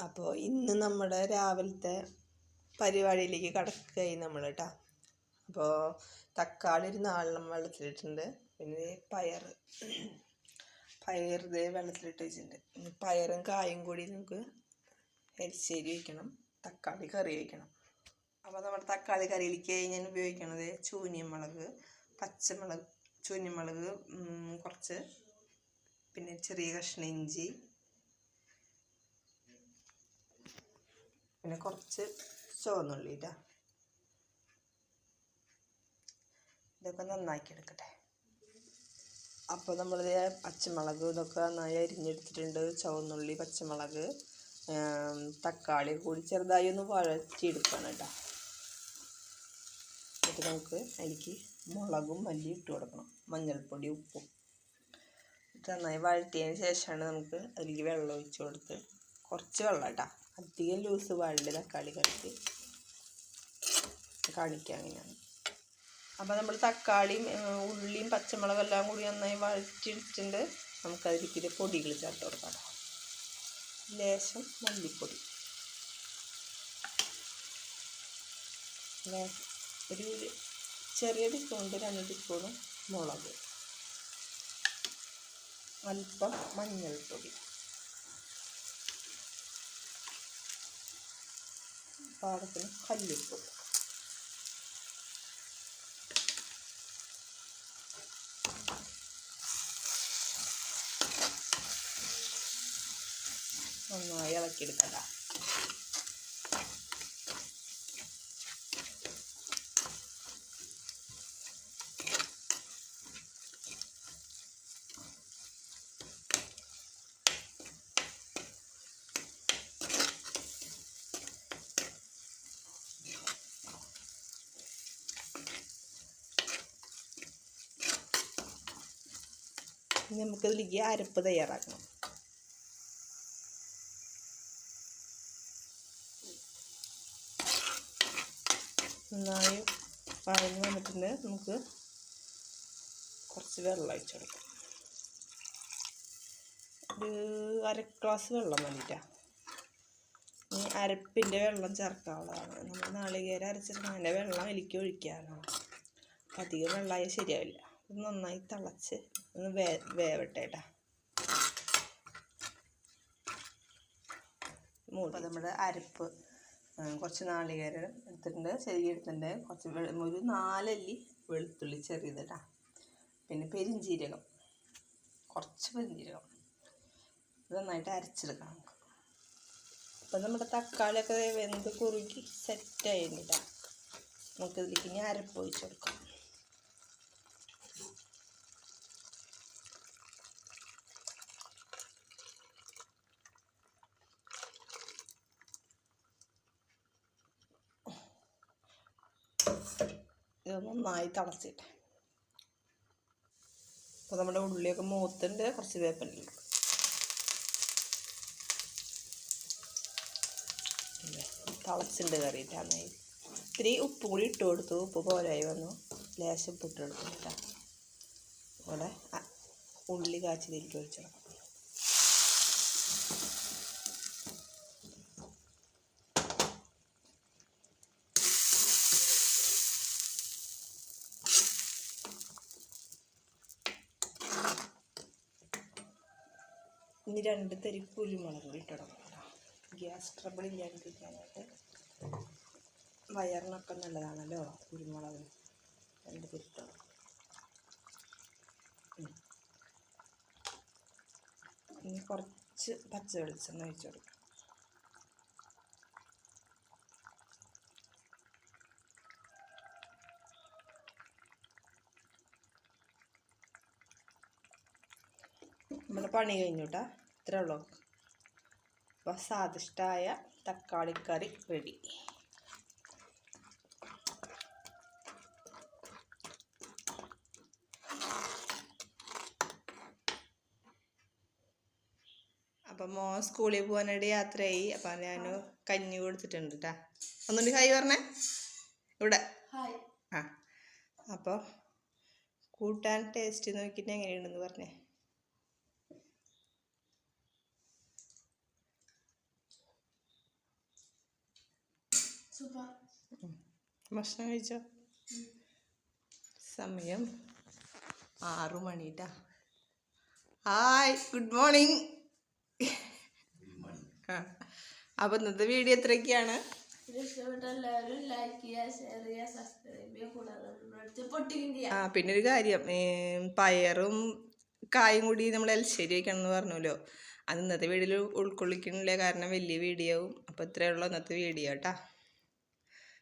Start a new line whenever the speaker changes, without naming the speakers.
അപ്പോൾ ഇന്ന് നമ്മുടെ രാവിലത്തെ പരിപാടിയിലേക്ക് കടക്കുകയായി നമ്മൾ കേട്ടോ അപ്പോൾ തക്കാളി ഒരു നാലെണ്ണം വെള്ളത്തിലിട്ടുണ്ട് പിന്നെ പയർ പയർ വെള്ളത്തിലിട്ട് വെച്ചിട്ടുണ്ട്. പയറും കായും കൂടി നമുക്ക് എരിശ്ശേരി വയ്ക്കണം തക്കാളി കറി വയ്ക്കണം അപ്പോൾ നമ്മുടെ തക്കാളി കറിയിലേക്ക് ഞാൻ ഉപയോഗിക്കണത് ചൂനിയമുളക് പച്ചമുളക് ചൂനിയമുളക് കുറച്ച് പിന്നെ ചെറിയ കഷ്ണം ഇഞ്ചി പിന്നെ കുറച്ച് ചുവന്നുള്ളി ഇതാ ഇതൊക്കെ നന്നാക്കി എടുക്കട്ടെ അപ്പോൾ നമ്മൾ പച്ചമുളക് ഇതൊക്കെ നന്നായി അരിഞ്ഞെടുത്തിട്ടുണ്ട്. ചുവന്നുള്ളി പച്ചമുളക് തക്കാളി കൂടി ചെറുതായി ഒന്ന് വഴറ്റിയെടുക്കണം കേട്ടോ. എന്നിട്ട് നമുക്ക് അതിലേക്ക് മുളകും മല്ലി ഇട്ട് കൊടുക്കണം. മഞ്ഞൾപ്പൊടി ഉപ്പും. നന്നായി വഴറ്റിയതിന് ശേഷമാണ് നമുക്ക് അതിലേക്ക് വെള്ളം ഒഴിച്ച് കൊടുത്ത് കുറച്ച് വെള്ളം കേട്ടോ അധികം ലൂസ് പാടില്ല തക്കാളി കറിക്ക് കാണിക്കാം അങ്ങനെയാണ് അപ്പോൾ നമ്മൾ തക്കാളിയും ഉള്ളിയും പച്ചമുളകും എല്ലാം കൂടി നന്നായി വഴറ്റിടിച്ചിട്ട് നമുക്കതിലേക്ക് പൊടികൾ ചേർത്ത് കൊടുക്കാം. ലേശം മല്ലിപ്പൊടി. ഒരു ചെറിയ ടീസ്പൂണിന്റെ രണ്ട് ടീസ്പൂണ് മുളക്. അല്പം മഞ്ഞൾപ്പൊടി. 使われてねカリエとか。このやわけるから。ഇനി നമുക്കതിലേക്ക് അരപ്പ് തയ്യാറാക്കണം. നന്നായി പറഞ്ഞ് വന്നിട്ടുണ്ട്. നമുക്ക് കുറച്ച് വെള്ളം ഒഴിച്ച് കൊടുക്കാം. ഒരു അര ഗ്ലാസ് വെള്ളം മതിട്ടാ ഇനി അരപ്പിന്റെ വെള്ളം ചേർക്കാനുള്ളതാണ്. നമ്മൾ നാളികേരം അരച്ചിട്ട് അതിന്റെ വെള്ളം എലിക്ക് ഒഴിക്കാനാണ്. അധികം വെള്ളമായാൽ ശരിയാവില്ല. ഇത് നന്നായി തിളച്ച് ഒന്ന് വേ വേവട്ടെ കേട്ടോ അപ്പോൾ നമ്മുടെ അരപ്പ് കുറച്ച് നാളികേരം എടുത്തിട്ടുണ്ട് ചെറിയ എടുത്തിട്ടുണ്ട് കുറച്ച് ഒരു നാലല്ലി വെളുത്തുള്ളി ചെറിയതിട്ടാ. പിന്നെ പെരിഞ്ചീരകം. കുറച്ച് പെരിഞ്ചീരകം. ഇത് നന്നായിട്ട് അരച്ചെടുക്കണം നമുക്ക്. അപ്പം നമ്മുടെ തക്കാളിയൊക്കെ വെന്ത് കുറുകി സെറ്റായിട്ടാ നമുക്കിതിലേക്ക് ഇനി അരപ്പ് ഒഴിച്ച് കൊടുക്കാം. ഇത് നന്നായി തിളച്ചിട്ട്. അപ്പോൾ നമ്മുടെ ഉള്ളിയൊക്കെ മൂത്തിന്റെ കുറച്ച് വേപ്പില തിളച്ചിട്ടുണ്ട് കറിയിട്ടാണ് ഇത്തിരി ഉപ്പ് കൂടി ഇട്ട് കൊടുത്തു. ഉപ്പ് പോരായി വന്നു. ലേശം ഉപ്പ് കൊടുത്തു. കേട്ടോ അതുപോലെ ഉള്ളി ഒഴിച്ചിടണം ഇനി രണ്ട് തരി കുരുമുളക് കൂടി ഇട്ടിടണം ഗ്യാസ് ട്രബിൾ ഇല്ലാണ്ടിരിക്കാനായിട്ട്. വയറിനൊക്കെ നല്ലതാണല്ലോ കുരുമുളക്. രണ്ട് തരി ഇട്ടണം ഇനി കുറച്ച് പച്ച വെളിച്ചെണ്ണ ഒഴിച്ചു കൊടുക്കും. നമ്മുടെ പണി കഴിഞ്ഞു കേട്ടോ. ഇത്രേ ഉള്ളൂ അപ്പോൾ സ്വാദിഷ്ടമായ തക്കാളിക്കറി റെഡി അപ്പം മോ സ്കൂളിൽ പോകാനായിട്ട് യാത്രയായി. അപ്പം ഞാൻ കഞ്ഞി കൊടുത്തിട്ടുണ്ട് കേട്ടാ ഒന്നുകൂടി ഹായ് പറഞ്ഞേ. ഇവിടെ. ആ. അപ്പോൾ കൂട്ടാൻ ടേസ്റ്റ് നോക്കിയിട്ട് എങ്ങനെയുണ്ടെന്ന് പറഞ്ഞേ.
സൂപ്പർ
ഭക്ഷണം കഴിച്ചോ? സമയം ആറു മണിട്ടാ. ഹായ് ഗുഡ് മോർണിംഗ് ആ അപ്പോൾ ഇന്നത്തെ വീഡിയോ എത്രയൊക്കെയാണ്? ആ പിന്നെ ഒരു കാര്യം പയറും കായും കൂടി നമ്മൾ എൽശ്ശേരി വയ്ക്കണം എന്ന് പറഞ്ഞല്ലോ. അത് ഇന്നത്തെ വീഡിയോയിൽ ഉൾക്കൊള്ളിക്കണില്ല കാരണം വലിയ വീഡിയോ ആവും. അപ്പോൾ ഇത്രയുള്ള ഉള്ളൂ ഇന്നത്തെ വീഡിയോ കേട്ടോ.